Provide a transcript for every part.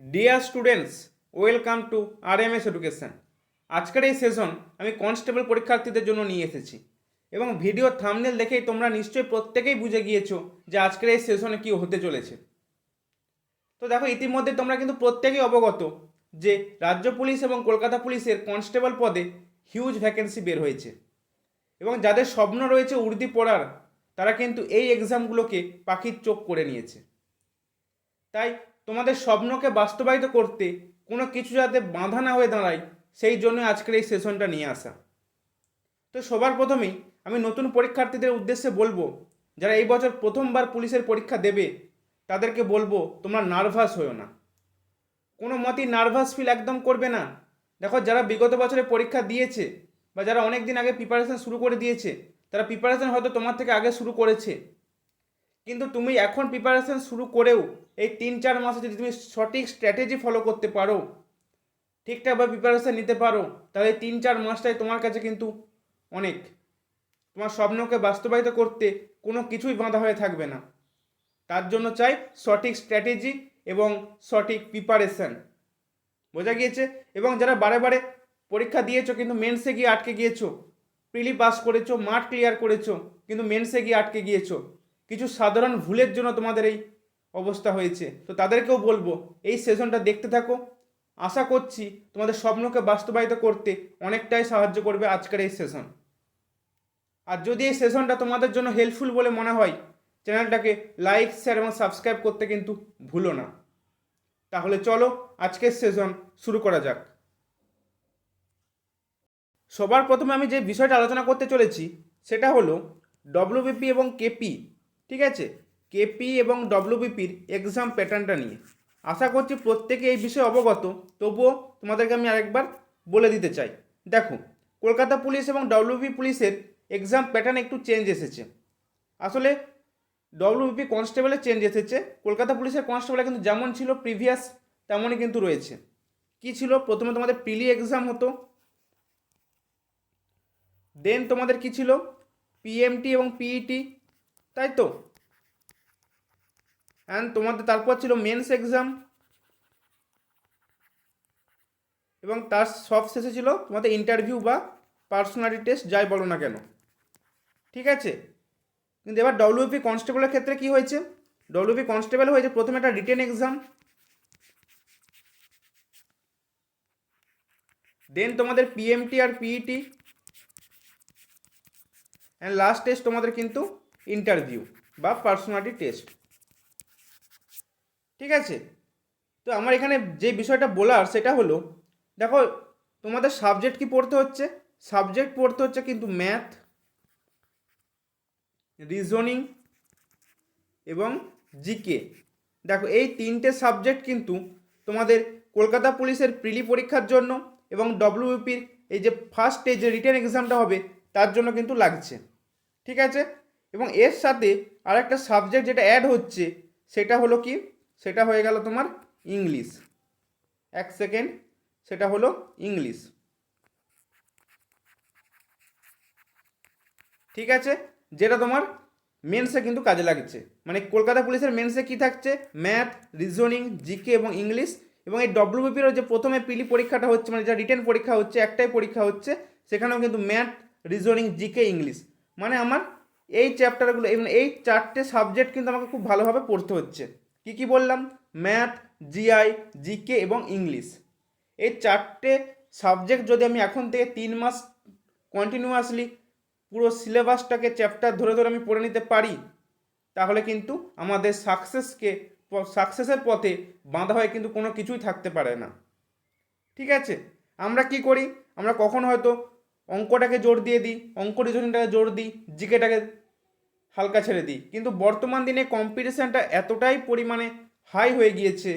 Dear students welcome to R M S education আজকের এই session আমি কনস্টেবল পরীক্ষার্থীদের জন্য নিয়ে এসেছি। এবং ভিডিও থামনেল দেখেই তোমরা নিশ্চয়ই প্রত্যেকেই বুঝে গিয়েছো যে আজকের এই সেশনে কী হতে চলেছে। তো দেখো, ইতিমধ্যে তোমরা কিন্তু প্রত্যেকেই অবগত যে রাজ্য পুলিশ এবং কলকাতা পুলিশের কনস্টেবল পদে হিউজ ভ্যাকেন্সি বের হয়েছে। এবং যাদের স্বপ্ন রয়েছে উর্দি পড়ার, তারা কিন্তু এই এক্সামগুলোকে পাখির চোখ করে নিয়েছে। তাই তোমাদের স্বপ্নকে বাস্তবায়িত করতে কোনো কিছু যাতে বাঁধা না হয়ে দাঁড়ায়, সেই জন্য আজকের এই সেশনটা নিয়ে আসা। তো সবার প্রথমেই আমি নতুন পরীক্ষার্থীদের উদ্দেশ্যে বলব, যারা এই বছর প্রথমবার পুলিশের পরীক্ষা দেবে, তাদেরকে বলব তোমরা নার্ভাস হও না। কোনো মতেই নার্ভাস ফিল একদম করবে না। দেখো, যারা বিগত বছরে পরীক্ষা দিয়েছে বা যারা অনেক দিন আগে প্রিপারেশন শুরু করে দিয়েছে, তারা প্রিপারেশন হয়তো তোমার থেকে আগে শুরু করেছে। কিন্তু তুমি এখন প্রিপারেশন শুরু করেও এই তিন চার মাসে যদি তুমি সঠিক স্ট্র্যাটেজি ফলো করতে পারো ঠিকঠাকভাবে প্রিপারেশন নিতে পারো, তাহলে তিন চার মাসটাই তোমার কাছে কিন্তু অনেক। তোমার স্বপ্নকে বাস্তবায়িত করতে কোনো কিছুই বাঁধা হয়ে থাকবে না। তার জন্য চাই সঠিক স্ট্র্যাটেজি এবং সঠিক প্রিপারেশন বোঝা গিয়েছে? এবং যারা বারে বারে পরীক্ষা দিয়েছ কিন্তু মেন্সে গিয়ে আটকে গিয়েছো প্রিলি পাস করেছ মাঠ ক্লিয়ার করেছ, কিন্তু মেন্সে গিয়ে আটকে গিয়েছো কিছু সাধারণ ভুলের জন্য তোমাদের এই অবস্থা হয়েছে। তো তাদেরকেও বলব, এই সেশনটা দেখতে থাকো। আশা করছি তোমাদের স্বপ্নকে বাস্তবায়িত করতে অনেকটাই সাহায্য করবে আজকের এই সেশন আর যদি এই সেশনটা তোমাদের জন্য হেল্পফুল বলে মনে হয়, চ্যানেলটাকে লাইক শেয়ার এবং সাবস্ক্রাইব করতে কিন্তু ভুলো না। তাহলে চলো আজকের সেশন শুরু করা যাক। সবার প্রথমে আমি যে বিষয়টা আলোচনা করতে চলেছি, সেটা হলো ডব্লিউবিপি এবং কেপি ঠিক আছে? কেপি এবং ডব্লিউবিপির এক্সাম প্যাটার্নটা নিয়ে। আশা করছি প্রত্যেকে এই বিষয়ে অবগত। তবুও তোমাদেরকে আমি আরেকবার বলে দিতে চাই। দেখো, কলকাতা পুলিশ এবং ডব্লিউবি পুলিশের এক্সাম প্যাটার্ন একটু চেঞ্জ এসেছে। আসলে ডব্লিউবি কনস্টেবলে চেঞ্জ এসেছে। কলকাতা পুলিশের কনস্টেবলে কিন্তু যেমন ছিল প্রিভিয়াস তেমনই কিন্তু রয়েছে। কি ছিল? প্রথমে তোমাদের প্রিলি এক্সাম হতো। দেন তোমাদের কি ছিল? পিএমটি এবং পিইটি তাই তো অ্যান্ড তোমাদের তারপর ছিল মেন্স এক্সাম এবং তার সব শেষে ছিল তোমাদের ইন্টারভিউ বা পার্সোনালিটি টেস্ট যাই বলো না কেন। ঠিক আছে? কিন্তু এবার ডব্লিউপি কনস্টেবলের ক্ষেত্রে কি হয়েছে? ডব্লিউপি কনস্টেবল হয়েছে প্রথমে একটা রিটেন এক্সাম দেন তোমাদের পিএমটি আর পিইটি অ্যান্ড লাস্ট টেস্ট তোমাদের কিন্তু ইন্টারভিউ বা পার্সোনালিটি টেস্ট ঠিক আছে? তো আমার এখানে যে বিষয়টা বলার সেটা হলো, দেখো, তোমাদের সাবজেক্ট কি পড়তে হচ্ছে? সাবজেক্ট পড়তে হচ্ছে কিন্তু ম্যাথ রিজনিং এবং জিকে দেখো, এই তিনটে সাবজেক্ট কিন্তু তোমাদের কলকাতা পুলিশের প্রিলি পরীক্ষার জন্য এবং ডব্লিউপির এই যে ফার্স্ট যে রিটেন এক্সামটা হবে, তার জন্য কিন্তু লাগছে। ঠিক আছে? এবং এর সাথে আরেকটা সাবজেক্ট যেটা অ্যাড হচ্ছে, সেটা হলো কি? সেটা হয়ে গেল তোমার ইংলিশ এক সেকেন্ড সেটা হলো ইংলিশ ঠিক আছে? যেটা তোমার মেন্সে কিন্তু কাজে লাগছে। মানে কলকাতা পুলিশের মেন্সে কি থাকছে? ম্যাথ রিজনিং জিকে এবং ইংলিশ এবং এই ডব্লিউবিপির যে প্রথমে পিলি পরীক্ষাটা হচ্ছে মানে যা রিটেন পরীক্ষা হচ্ছে, একটাই পরীক্ষা হচ্ছে, সেখানেও কিন্তু ম্যাথ রিজনিং জিকে ইংলিশ মানে আমার এই চ্যাপ্টারগুলো এবং এই চারটে সাবজেক্ট কিন্তু আমাকে খুব ভালোভাবে পড়তে হচ্ছে। কি কি বললাম? ম্যাথ জিআই জিকে এবং ইংলিশ এই চারটে সাবজেক্ট যদি আমি এখন থেকে তিন মাস কন্টিনিউয়াসলি পুরো সিলেবাসটাকে চ্যাপ্টার ধরে ধরে আমি পড়ে নিতে পারি, তাহলে কিন্তু আমাদের সাকসেসকে সাকসেসের পথে বাঁধা হয়ে কিন্তু কোনো কিছুই থাকতে পারে না। ঠিক আছে? আমরা কি করি? আমরা কখন হয়তো অঙ্কটাকে জোর দিয়ে দিই, অঙ্ক রিজনিংটাকে জোর দিই জিকেটাকে হালকা ছেড়ে দিই। কিন্তু বর্তমান দিনে কম্পিটিশানটা এতটাই পরিমাণে হাই হয়ে গিয়েছে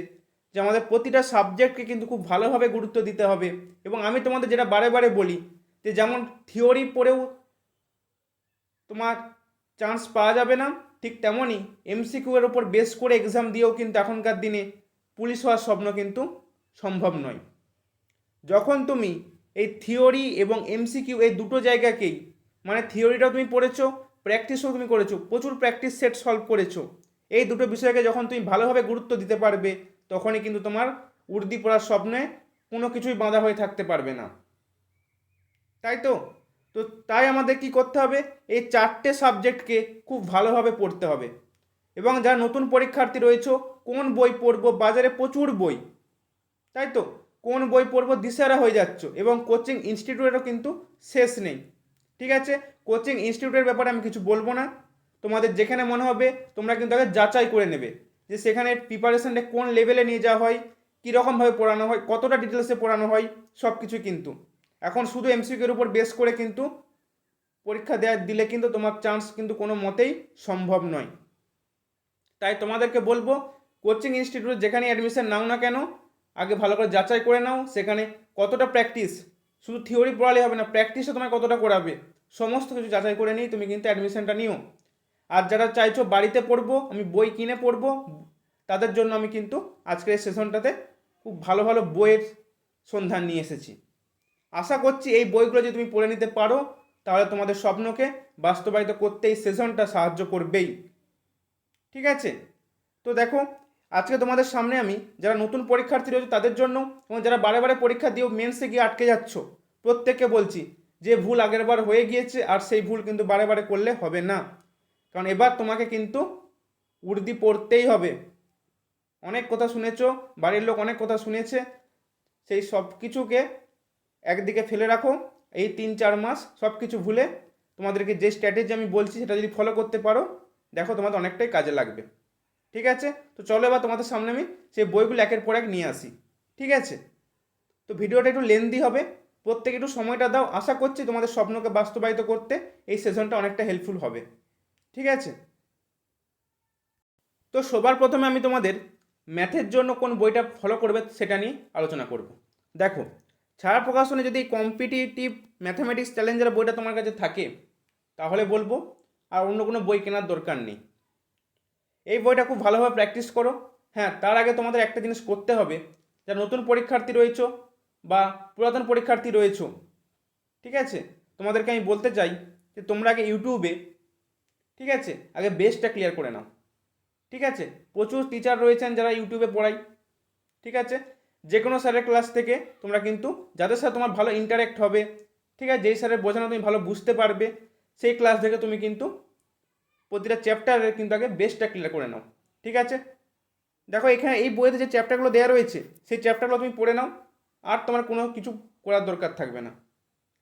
যে আমাদের প্রতিটা সাবজেক্টকে কিন্তু খুব ভালোভাবে গুরুত্ব দিতে হবে। এবং আমি তোমাদের যেটা বারে বারে বলি যে যেমন থিওরি পড়েও তোমার চান্স পাওয়া যাবে না, ঠিক তেমনই এমসিকিউ এর ওপর বেস করে এক্সাম দিয়েও কিন্তু এখনকার দিনে পুলিশ হওয়ার স্বপ্ন কিন্তু সম্ভব নয়। যখন তুমি এই থিওরি এবং এমসিকিউ এই দুটো জায়গাকেই মানে থিওরিটাও তুমি পড়েছো প্র্যাকটিসও তুমি করেছ, প্রচুর প্র্যাকটিস সেট সলভ করেছ। এই দুটো বিষয়কে যখন তুমি ভালোভাবে গুরুত্ব দিতে পারবে, তখনই কিন্তু তোমার উর্দি পড়ার স্বপ্নে কোনো কিছুই বাঁধা হয়ে থাকতে পারবে না। তাই তো? তো তাই আমাদের কি করতে হবে? এই চারটে সাবজেক্টকে খুব ভালোভাবে পড়তে হবে। এবং যারা নতুন পরীক্ষার্থী রয়েছে, কোন বই পড়ব? বাজারে প্রচুর বই। তাই তো? কোন বই পড়ব? দিশারা হয়ে যাচ্ছ। এবং কোচিং ইনস্টিটিউটেরও কিন্তু শেষ নেই। ঠিক আছে? কোচিং ইনস্টিটিউটের ব্যাপারে আমি কিছু বলব না। তোমাদের যেখানে মনে হবে, তোমরা কিন্তু আগে যাচাই করে নেবে যে সেখানে প্রিপারেশনটা কোন লেভেলে নিয়ে যাওয়া হয়, কীরকমভাবে পড়ানো হয়, কতটা ডিটেলসে পড়ানো হয় সব কিছু কিন্তু। এখন শুধু এমসিকিউর উপর বেস করে কিন্তু পরীক্ষা দেওয়া দিলে কিন্তু তোমার চান্স কিন্তু কোনো মতেই সম্ভব নয়। তাই তোমাদেরকে বলব কোচিং ইনস্টিটিউট যেখানে অ্যাডমিশন নাও না কেন, আগে ভালো করে যাচাই করে নাও, সেখানে কতটা প্র্যাকটিস শুধু থিওরি পড়ালে হবে না প্র্যাকটিসও তোমায় কতটা করাবে? সমস্ত কিছু যাচাই করে নিই তুমি কিন্তু অ্যাডমিশনটা নিও। আর যারা চাইছো বাড়িতে পড়ব, আমি বই কিনে পড়ব, তাদের জন্য আমি কিন্তু আজকের সেশনটাতে খুব ভালো ভালো বইয়ের সন্ধান নিয়ে এসেছি। আশা করছি এই বইগুলো যদি তুমি পড়ে নিতে পারো, তাহলে তোমাদের স্বপ্নকে বাস্তবায়িত করতে এই সেশনটা সাহায্য করবেই। ঠিক আছে? তো দেখো আজকে তোমাদের সামনে আমি যারা নতুন পরীক্ষার্থী রয়েছে তাদের জন্য এবং যারা বারে বারে পরীক্ষা দিয়েও মেন্সে গিয়ে আটকে যাচ্ছ, প্রত্যেককে বলছি যে ভুল আগের বার হয়ে গিয়েছে আর সেই ভুল কিন্তু বারে বারে করলে হবে না। কারণ এবার তোমাকে কিন্তু উর্দি পড়তেই হবে। অনেক কথা শুনেছো, বাড়ির লোক অনেক কথা শুনেছে, সেই সব কিছুকে একদিকে ফেলে রাখো, এই তিন চার মাস সব কিছু ভুলে তোমাদেরকে যে স্ট্র্যাটেজি আমি বলছি সেটা যদি ফলো করতে পারো, দেখো তোমাদের অনেকটাই কাজে লাগবে। ঠিক আছে? তো চলো এবার তোমাদের সামনে আমি সেই বইগুলো একের পর এক নিয়ে আসি। ঠিক আছে? তো ভিডিওটা একটু লেন্দি হবে। প্রত্যেকে একটু সময়টা দাও। আশা করছি তোমাদের স্বপ্নকে বাস্তবায়িত করতে এই সেশনটা অনেকটা হেল্পফুল হবে। ঠিক আছে? তো সবার প্রথমে আমি তোমাদের ম্যাথের জন্য কোন বইটা ফলো করবে সেটা নিয়ে আলোচনা করব। দেখো, ছাড়া প্রকাশনে যদি কম্পিটিটিভ ম্যাথামেটিক্স চ্যালেঞ্জের বইটা তোমার কাছে থাকে, তাহলে বলব, আর অন্য কোনো বই কেনার দরকার নেই। এই বইটা খুব ভালোভাবে প্র্যাকটিস করো। হ্যাঁ তার আগে তোমাদের একটা জিনিস করতে হবে। যারা নতুন পরীক্ষার্থী রয়েছো বা পুরাতন পরীক্ষার্থী রয়েছো, ঠিক আছে? তোমাদেরকে আমি বলতে চাই যে তোমরা আগে ইউটিউবে ঠিক আছে? আগে বেসটা ক্লিয়ার করে নাও। ঠিক আছে? প্রচুর টিচার রয়েছেন যারা ইউটিউবে পড়ায়, ঠিক আছে? যে কোনো স্যারের ক্লাস থেকে তোমরা কিন্তু যাদের সাথে তোমার ভালো ইন্টারেক্ট হবে, ঠিক আছে? যেই স্যারের বোঝানো তুমি ভালো বুঝতে পারবে, সেই ক্লাস থেকে তুমি কিন্তু প্রতিটা চ্যাপ্টারের কিন্তু আগে বেসটা ক্লিয়ার করে নাও, ঠিক আছে? দেখো এখানে এই বইতে যে চ্যাপ্টারগুলো দেওয়া রয়েছে, সেই চ্যাপ্টারগুলো তুমি পড়ে নাও, আর তোমার কোনো কিছু করার দরকার থাকবে না,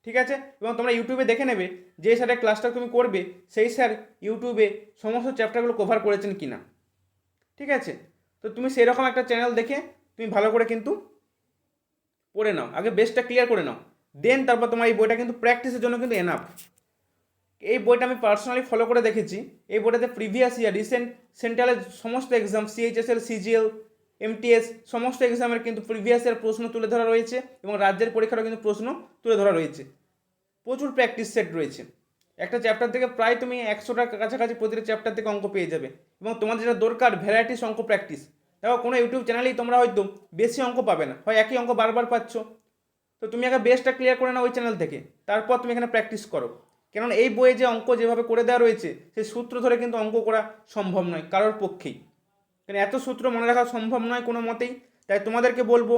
ঠিক আছে? এবং তোমরা ইউটিউবে দেখে নেবে যে স্যারের ক্লাসটা তুমি করবে, সেই স্যার ইউটিউবে সমস্ত চ্যাপ্টারগুলো কভার করেছেন কি না ঠিক আছে? তো তুমি সেরকম একটা চ্যানেল দেখে তুমি ভালো করে কিন্তু পড়ে নাও, আগে বেসটা ক্লিয়ার করে নাও দেন তারপর তোমার এই বইটা কিন্তু প্র্যাকটিসের জন্য কিন্তু এনাফ এই বইটা আমি পার্সোনালি ফলো করে দেখেছি। এই বইটাতে প্রিভিয়াস ইয়ার রিসেন্ট সেন্ট্রালের সমস্ত এক্সাম সিএইচএসএল সিজিএল এমটিএস সমস্ত এক্সামের কিন্তু প্রিভিয়াস ইয়ার প্রশ্ন তুলে ধরা রয়েছে এবং রাজ্যের পরীক্ষারও কিন্তু প্রশ্ন তুলে ধরা রয়েছে। প্রচুর প্র্যাকটিস সেট রয়েছে। একটা চ্যাপ্টার থেকে প্রায় তুমি একশোটার কাছাকাছি প্রতিটা চ্যাপ্টার থেকে অঙ্ক পেয়ে যাবে এবং তোমাদের যেটা দরকার ভ্যারাইটিস অঙ্ক প্র্যাকটিস দেখো, কোনো ইউটিউব চ্যানেলেই তোমরা হয়তো বেশি অঙ্ক পাবে না, হয় একই অঙ্ক বারবার পাচ্ছ। তো তুমি আগে বেসটা ক্লিয়ার করে নাও ওই চ্যানেল থেকে, তারপর তুমি এখানে প্র্যাকটিস করো। কেননা এই বইয়ে যে অঙ্ক যেভাবে করে দেওয়া রয়েছে, সেই সূত্র ধরে কিন্তু অঙ্ক করা সম্ভব নয়, কারোর পক্ষেই। কেন, এত সূত্র মনে রাখা সম্ভব নয় কোনো মতেই। তাই তোমাদেরকে বলব,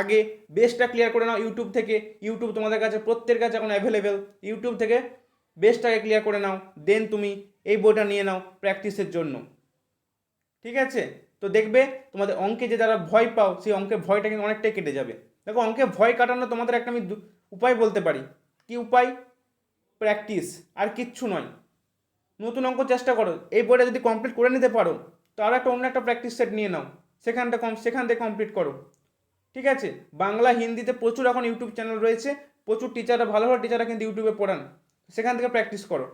আগে বেসটা ক্লিয়ার করে নাও ইউটিউব থেকে। ইউটিউব তোমাদের কাছে প্রত্যেকের কাছে এখন অ্যাভেলেবেল ইউটিউব থেকে বেসটাকে ক্লিয়ার করে নাও দেন তুমি এই বইটা নিয়ে নাও প্র্যাকটিসের জন্য। ঠিক আছে? তো দেখবে তোমাদের অঙ্কে যে যারা ভয় পাও, সেই অঙ্কের ভয়টা কিন্তু অনেকটাই কেটে যাবে। দেখো, অঙ্কে ভয় কাটানো তোমাদের একটা আমি উপায় বলতে পারি। কি উপায়? প্র্যাকটিস, আর কিচ্ছু নয়। নতুন অঙ্ক চেষ্টা করো। এই বইটা যদি কমপ্লিট করে নিতে পারো তো তাহলে একটা অন্য একটা প্র্যাকটিস সেট নিয়ে নাও। সেখানটা কম সেখান থেকে কমপ্লিট করো। ঠিক আছে? বাংলা, হিন্দিতে প্রচুর এখন ইউটিউব চ্যানেল রয়েছে। প্রচুর টিচাররা ভালো ভালো টিচাররা কিন্তু ইউটিউবে পড়ান। সেখান থেকে প্র্যাকটিস করো।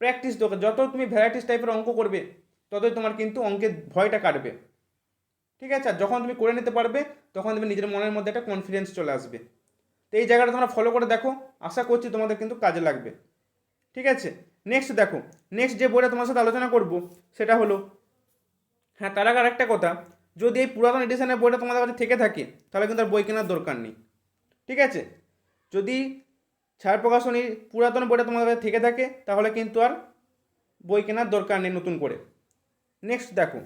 প্র্যাকটিস দরকার যত তুমি ভ্যারাইটিস টাইপের অঙ্ক করবে, ততই তোমার কিন্তু অঙ্কের ভয়টা কাটবে। ঠিক আছে? আর যখন তুমি করে নিতে পারবে, তখন তুমি নিজের মনের মধ্যে একটা কনফিডেন্স চলে আসবে। তো এই জায়গাটা তোমরা ফলো করে দেখো। আশা করছি তোমাদের কিন্তু কাজে লাগবে। ঠিক আছে? নেক্সট দেখো নেক্সট যে বইটা তোমার সাথে আলোচনা করব, সেটা হলো হ্যাঁ তার আগে আরেকটা কথা, যদি এই পুরাতন এডিশনের বইটা তোমাদের কাছে থেকে থাকে, তাহলে কিন্তু আর বই কেনার দরকার নেই। ঠিক আছে? যদি ছাড় প্রকাশনী পুরাতন বইটা তোমাদের কাছে থেকে থাকে, তাহলে কিন্তু আর বই কেনার দরকার নেই নতুন করে। নেক্সট দেখো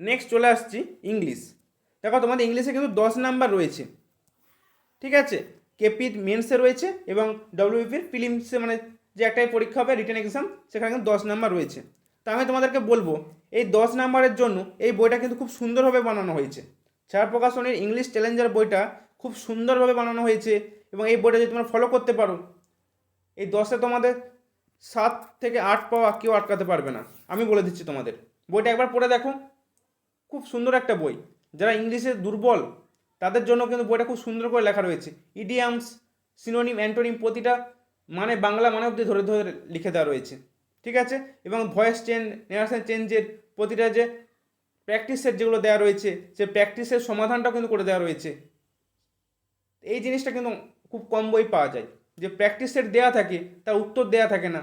নেক্সট চলে আসছি ইংলিশ দেখো, তোমাদের ইংলিশে কিন্তু দশ নাম্বার রয়েছে। ঠিক আছে? কেপির মেন্সে রয়েছে এবং ডব্লিউপির ফিলিমসে মানে যে একটাই পরীক্ষা হবে রিটার্ন এক্সাম সেখানে কিন্তু দশ নাম্বার রয়েছে। তা আমি তোমাদেরকে বলব, এই দশ নাম্বারের জন্য এই বইটা কিন্তু খুব সুন্দরভাবে বানানো হয়েছে। ছাড় প্রকাশনের ইংলিশ চ্যালেঞ্জার বইটা খুব সুন্দরভাবে বানানো হয়েছে এবং এই বইটা যদি তোমরা ফলো করতে পারো, এই দশে তোমাদের সাত থেকে আট পাওয়া কেউ আটকাতে পারবে না। আমি বলে দিচ্ছি তোমাদের। বইটা একবার পড়ে দেখো। খুব সুন্দর একটা বই। যারা ইংলিশে দুর্বল তাদের জন্য কিন্তু বইটা খুব সুন্দর করে লেখা রয়েছে। ইডিয়ামস, সিনোনিম, অ্যান্টোনিম প্রতিটা মানে বাংলা মানে অব্দি ধরে ধরে লিখে দেওয়া রয়েছে। ঠিক আছে? এবং ভয়েস চেঞ্জ নেশন চেঞ্জের প্রতিটা যে প্র্যাকটিসের যেগুলো দেওয়া রয়েছে, সে প্র্যাকটিসের সমাধানটাও কিন্তু করে দেওয়া রয়েছে। এই জিনিসটা কিন্তু খুব কম বই পাওয়া যায়। যে প্র্যাকটিসের দেওয়া থাকে, তার উত্তর দেওয়া থাকে না।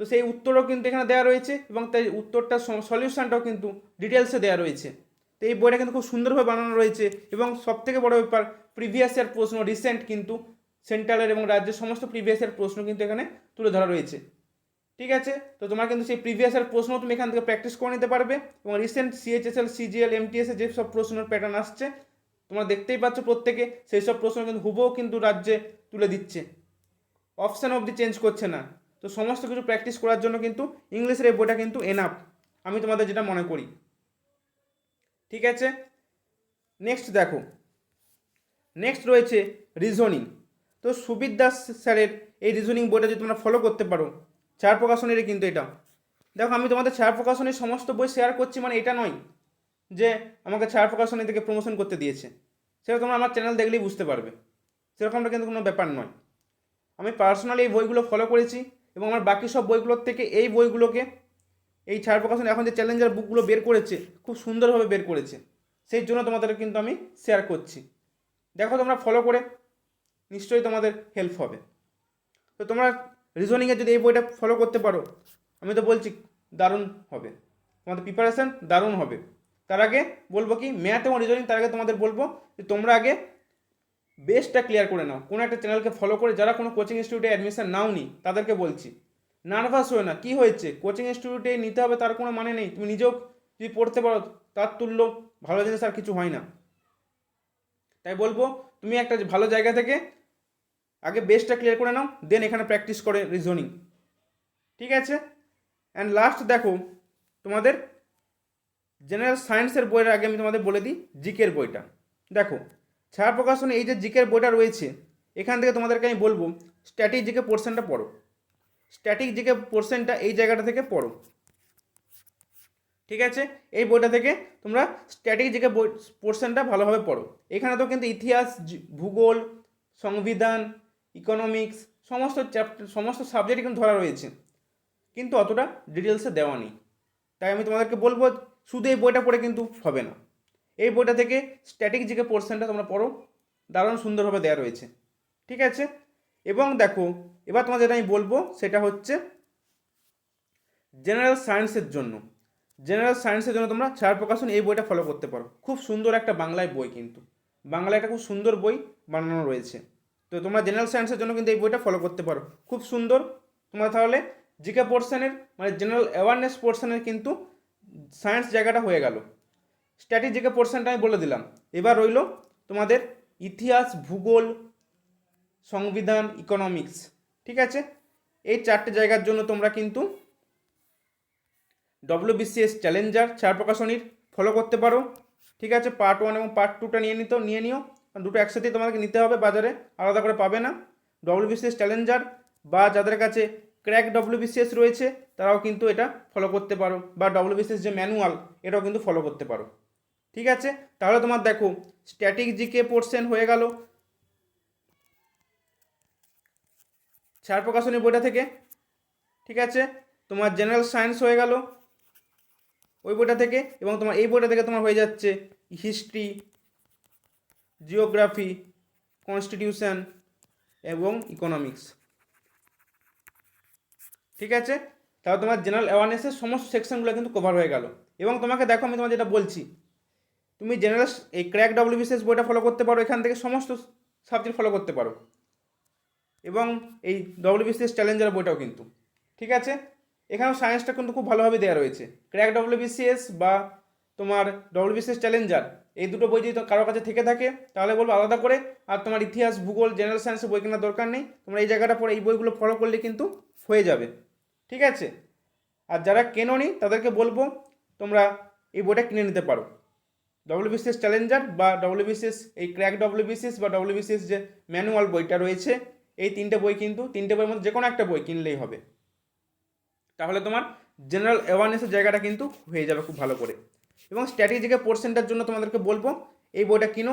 তো সেই উত্তরও কিন্তু এখানে দেওয়া রয়েছে এবং তাই উত্তরটা সলিউশনটাও কিন্তু ডিটেলসে দেওয়া রয়েছে। তো এই বইটা কিন্তু খুব সুন্দরভাবে বানানো রয়েছে এবং সবথেকে বড় ব্যাপার প্রিভিয়াস ইয়ার প্রশ্ন রিসেন্ট কিন্তু সেন্ট্রালের এবং রাজ্যের সমস্ত প্রিভিয়াস ইয়ার প্রশ্ন কিন্তু এখানে তুলে ধরা রয়েছে। ঠিক আছে? তো তোমার কিন্তু সেই প্রিভিয়াস ইয়ার প্রশ্ন তুমি এখান থেকে প্র্যাকটিস করে নিতে পারবে এবং রিসেন্ট সিএইচএসএল সিজিএল এমটিএসে যে সব প্রশ্নের প্যাটার্ন আসছে, তোমরা দেখতেই পাচ্ছ প্রত্যেকে সেই সব প্রশ্ন কিন্তু হুবও কিন্তু রাজ্যে তুলে দিচ্ছে। অপশান অবধি চেঞ্জ করছে না। তো সমস্ত কিছু প্র্যাকটিস করার জন্য কিন্তু ইংলিশের এই বইটা কিন্তু এনাফ আমি তোমাদের যেটা মনে করি। ঠিক আছে? নেক্সট দেখো। নেক্সট রয়েছে রিজনিং তো সুবিদ দাস স্যারের এই রিজনিং বইটা যদি তোমরা ফলো করতে পারো, ছাড় প্রকাশনেরই কিন্তু এটা। দেখো, আমি তোমাদের ছাড় প্রকাশনের সমস্ত বই শেয়ার করছি মানে এটা নয় যে আমাকে ছাড় প্রকাশনী থেকে প্রমোশন করতে দিয়েছে। সেটা তোমরা আমার চ্যানেল দেখলেই বুঝতে পারবে। সেরকমটা কিন্তু কোনো ব্যাপার নয়। আমি পার্সোনালি এই বইগুলো ফলো করেছি এবং আমার বাকি সব বইগুলোর থেকে এই বইগুলোকে এই ছাড় প্রকাশন এখন যে চ্যালেঞ্জার বুকগুলো বের করেছে, খুব সুন্দরভাবে বের করেছে। সেই জন্য তোমাদের কিন্তু আমি শেয়ার করছি। দেখো তোমরা ফলো করে, নিশ্চয়ই তোমাদের হেল্প হবে। তো তোমরা রিজনিংয়ে যদি এই বইটা ফলো করতে পারো, আমি তো বলছি দারুণ হবে। তোমাদের প্রিপারেশান দারুণ হবে। তার আগে বলব কি ম্যাথ এবং রিজনিং তার আগে তোমাদের বলব যে তোমরা আগে বেসটা ক্লিয়ার করে নাও। কোনো একটা চ্যানেলকে ফলো করে, যারা কোনো কোচিং ইনস্টিটিউটে অ্যাডমিশন নাওনি, তাদেরকে বলছি। নার্ভাস হয়ে না, কী হয়েছে? কোচিং ইনস্টিটিউটে নিতে হবে, তার কোনো মানে নেই। তুমি নিজেও যদি পড়তে পারো, তার তুল্য ভালো জিনিস আর কিছু হয় না। তাই বলব, তুমি একটা ভালো জায়গা থেকে আগে বেসটা ক্লিয়ার করে নাও দেন এখানে প্র্যাকটিস করে রিজনিং ঠিক আছে? অ্যান্ড লাস্ট দেখো, তোমাদের জেনারেল সায়েন্সের বইয়ের আগে আমি তোমাদের বলে দিই, জিকের বইটা। দেখো ছায়া প্রকাশনে এই যে জিকের বইটা রয়েছে, এখান থেকে তোমাদেরকে আমি বলব স্ট্যাটিক জিকে পোর্শনটা পড়ো। স্ট্যাটিক জিকে পোর্শনটা এই জায়গাটা থেকে পড়ো। ঠিক আছে? এই বইটা থেকে তোমরা স্ট্যাটিক বই পোর্শনটা ভালোভাবে পড়ো। এখানে তো কিন্তু ইতিহাস ভূগোল, সংবিধান ইকোনমিক্স সমস্ত চ্যাপ্টার সমস্ত সাবজেক্ট কিন্তু ধরা রয়েছে। কিন্তু অতটা ডিটেলসে দেওয়া নেই। তাই আমি তোমাদেরকে বলব, শুধু এই বইটা পড়ে কিন্তু হবে না। এই বইটা থেকে স্ট্যাটিক জিকে পোর্শনটা তোমরা পড়ো, দারুণ সুন্দরভাবে দেওয়া রয়েছে। ঠিক আছে? এবং দেখো, এবার তোমাদের যেটা আমি বলব, সেটা হচ্ছে জেনারেল সায়েন্সের জন্য। জেনারেল সায়েন্সের জন্য তোমরা ছাড় প্রকাশন এই বইটা ফলো করতে পারো। খুব সুন্দর একটা বাংলায় বই কিন্তু। বাংলায় একটা খুব সুন্দর বই বানানো রয়েছে। তো তোমরা জেনারেল সায়েন্সের জন্য কিন্তু এই বইটা ফলো করতে পারো। খুব সুন্দর। তোমরা তাহলে জিকে পোর্শনের মানে জেনারেল অ্যাওয়ারনেস পোর্শনের কিন্তু সায়েন্স জায়গাটা হয়ে গেল। জিকে পোর্শনটা আমি বলে দিলাম। এবার রইল তোমাদের ইতিহাস, ভূগোল সংবিধান ইকোনমিক্স ঠিক আছে? এই চারটে জায়গার জন্য তোমরা কিন্তু ডব্লিউবিসিএস চ্যালেঞ্জার ছাড় প্রকাশনীর ফলো করতে পারো, ঠিক আছে? পার্ট ওয়ান এবং পার্ট টুটা নিয়ে নিত, নিয়ে নিও। কারণ দুটো একসাথেই তোমাদেরকে নিতে হবে বাজারে, আলাদা করে পাবে না। ডব্লিউবিসিএস চ্যালেঞ্জার বা যাদের কাছে ক্র্যাক ডব্লিউবিসিএস রয়েছে, তারাও কিন্তু এটা ফলো করতে পারো। বা ডব্লিউবিসিএস যে ম্যানুয়াল এটাও কিন্তু ফলো করতে পারো। ঠিক আছে? তাহলে তোমার দেখো স্ট্যাটিক জিকে পোর্শন হয়ে গেল। ছাড় প্রকাশনী বইটা থেকে। ঠিক আছে? তোমার জেনারেল সায়েন্স হয়ে গেল ওই বইটা থেকে এবং তোমার এই বইটা থেকে তোমার হয়ে যাচ্ছে হিস্ট্রি জিওগ্রাফি কনস্টিটিউশন এবং ইকোনমিক্স ঠিক আছে? তাহলে তোমার জেনারেল অ্যাওয়ারনেসের সমস্ত সেকশনগুলো কিন্তু কভার হয়ে গেল। এবং তোমাকে দেখো, আমি তোমার যেটা বলছি, তুমি জেনারেল এই ক্র্যাক ডব্লিউবিসিএস বইটা ফলো করতে পারো, এখান থেকে সমস্ত সাবজেক্ট ফলো করতে পারো। এবং এই ডব্লিউবিসিএস চ্যালেঞ্জার বইটাও কিন্তু। ঠিক আছে? এখানেও সায়েন্সটা কিন্তু খুব ভালোভাবে দেওয়া রয়েছে। ক্র্যাক ডব্লিউবিসিএস বা তোমার ডব্লিউবিসিএস চ্যালেঞ্জার এই দুটো বই যদি তো কারও কাছে থেকে থাকে, তাহলে বলব আলাদা করে। আর তোমার ইতিহাস, ভূগোল জেনারেল সায়েন্সের বই কেনার দরকার নেই। তোমরা এই জায়গাটা পরে এই বইগুলো ফলো করলে কিন্তু হয়ে যাবে। ঠিক আছে? আর যারা কেনোনি, তাদেরকে বলব তোমরা এই বইটা কিনে নিতে পারো। ডব্লিউবিসিএস চ্যালেঞ্জার বা ডব্লিউবিসিএস এই ক্র্যাক ডব্লিউবিসিএস বা ডব্লিউবিসিএস যে ম্যানুয়াল বইটা রয়েছে এই তিনটে বই কিন্তু, তিনটে বইয়ের মধ্যে যে কোনো একটা বই কিনলেই হবে। তাহলে তোমার জেনারেল অ্যাওয়ারনেসের জায়গাটা কিন্তু হয়ে যাবে খুব ভালো করে। এবং স্ট্র্যাটেজিকে পোর্শনটার জন্য তোমাদেরকে বলব, এই বইটা কিনো।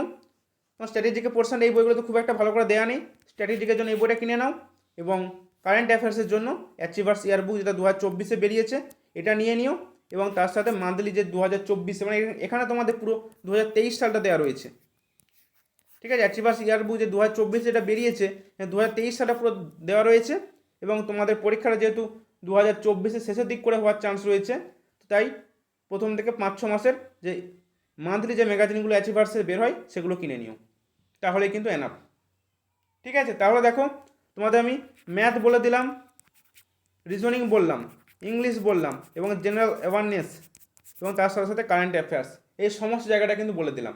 তোমার স্ট্র্যাটেজিকে পোর্শন এই বইগুলো তো খুব একটা ভালো করে দেওয়া নেই। স্ট্র্যাটেজিকের জন্য এই বইটা কিনে নাও। এবং কারেন্ট অ্যাফেয়ার্সের জন্য অ্যাচিভার্স ইয়ারবুক যেটা দু হাজার চব্বিশে বেরিয়েছে, এটা নিয়ে নিও। এবং তার সাথে মান্থলি যে দু হাজার চব্বিশে মানে এখানে তোমাদের পুরো দু হাজার তেইশ সালটা দেওয়া রয়েছে। ঠিক আছে অ্যাচিভার্স ইয়ারবুক যে দু হাজার চব্বিশে যেটা বেরিয়েছে দু হাজার তেইশ সালটা পুরো দেওয়া রয়েছে এবং তোমাদের পরীক্ষাটা যেহেতু দু হাজার চব্বিশের শেষের দিক করে হওয়ার চান্স রয়েছে তাই প্রথম থেকে পাঁচ ছ মাসের যে মান্থলি যে ম্যাগাজিনগুলো অ্যাচিভার্সের বের হয়, সেগুলো কিনে নিও। তাহলে কিন্তু এনাফ ঠিক আছে, তাহলে দেখো, তোমাদের আমি ম্যাথ বলে দিলাম রিজনিং বললাম ইংলিশ বললাম এবং জেনারেল অ্যাওয়ারনেস এবং তার সাথে সাথে কারেন্ট অ্যাফেয়ার্স এই সমস্ত জায়গাটা কিন্তু বলে দিলাম।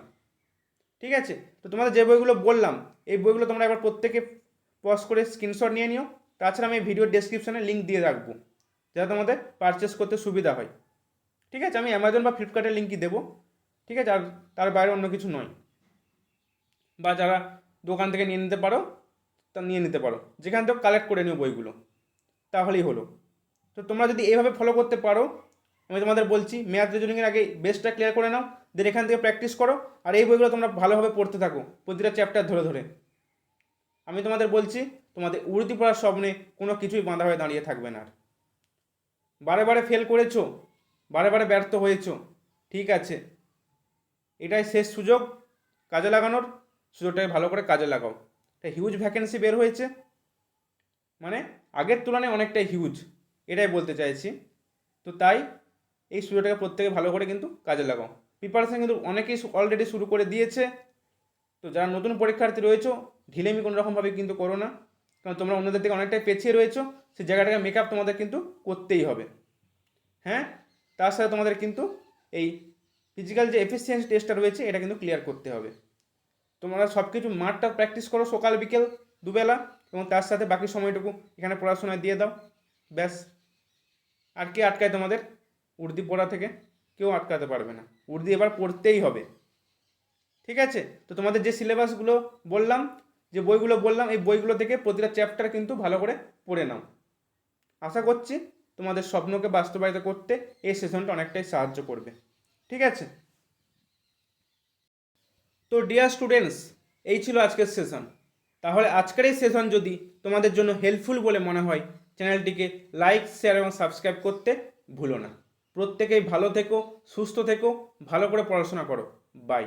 ঠিক আছে? তো তোমাদের যে বইগুলো বললাম, এই বইগুলো তোমরা একবার প্রত্যেকে পজ করে স্ক্রিনশট নিয়ে নিও। তাছাড়া আমি ভিডিও ডেসক্রিপশনে লিঙ্ক দিয়ে রাখব, যাতে তোমাদের পারচেস করতে সুবিধা হয়। ঠিক আছে? আমি অ্যামাজন বা ফ্লিপকার্টের লিঙ্কই দেবো। ঠিক আছে? আর তার বাইরে অন্য কিছু নয়। বা যারা দোকান থেকে নিয়ে নিতে পারো, তা নিয়ে নিতে পারো। যেখান থেকে কালেক্ট করে নিও বইগুলো, তাহলেই হলো। তো তোমরা যদি এইভাবে ফলো করতে পারো আমি তোমাদের বলছি ম্যাথ রিজনিংয়ের আগে বেসটা ক্লিয়ার করে নাও দেন এখান থেকে প্র্যাকটিস করো, আর এই বইগুলো তোমরা ভালোভাবে পড়তে থাকো, প্রতিটা চ্যাপ্টার ধরে ধরে। আমি তোমাদের বলছি, তোমাদের উর্দি পড়ার স্বপ্নে কোনো কিছুই বাঁধা হয়ে দাঁড়িয়ে থাকবে না আর। বারে বারে ফেল করেছ, বারে বারে ব্যর্থ হয়েছো, ঠিক আছে। এটাই শেষ সুযোগ, কাজে লাগানোর, সুযোগটাকে ভালো করে কাজে লাগাও। একটা হিউজ ভ্যাকেন্সি বের হয়েছে মানে আগের তুলনায় অনেকটাই হিউজ এটাই বলতে চাইছি। তো তাই এই সুযোগটাকে প্রত্যেকে ভালো করে কিন্তু কাজে লাগাও। প্রিপারেশান কিন্তু অনেকেই অলরেডি শুরু করে দিয়েছে। তো যারা নতুন পরীক্ষার্থী রয়েছো ঢিলেমি কোনো রকমভাবে কিন্তু করো না। কারণ তোমরা অন্যদের থেকে অনেকটাই পেছিয়ে রয়েছো, সেই জায়গাটাকে মেকআপ তোমাদের কিন্তু করতেই হবে। হ্যাঁ? তার সাথে তোমাদের কিন্তু এই ফিজিক্যাল যে এফিসিয়েন্সি টেস্টটা রয়েছে, এটা কিন্তু ক্লিয়ার করতে হবে। তোমরা সব কিছু মাঠটা প্র্যাকটিস করো সকাল, বিকেল, দুবেলা এবং তার সাথে বাকি সময়টুকু এখানে পড়াশোনায় দিয়ে দাও। ব্যাস। আর কে আটকায় তোমাদের? উর্দি পড়া থেকে কেউ আটকাতে পারবে না। উর্দি এবার পড়তেই হবে। ঠিক আছে? তো তোমাদের যে সিলেবাসগুলো বললাম, যে বইগুলো বললাম, এই বইগুলো থেকে প্রতিটা চ্যাপ্টার কিন্তু ভালো করে পড়ে নাও। আশা করছি তোমাদের স্বপ্নকে বাস্তবায়িত করতে এই সেশনটা অনেকটাই সাহায্য করবে। ঠিক আছে? তো ডিয়ার স্টুডেন্টস এই ছিল আজকের সেশন তাহলে আজকের এই সেশন যদি তোমাদের জন্য হেল্পফুল বলে মনে হয় চ্যানেলটিকে লাইক শেয়ার এবং সাবস্ক্রাইব করতে ভুলো না। প্রত্যেকেই ভালো থেকো সুস্থ থেকো ভালো করে পড়াশোনা করো। বাই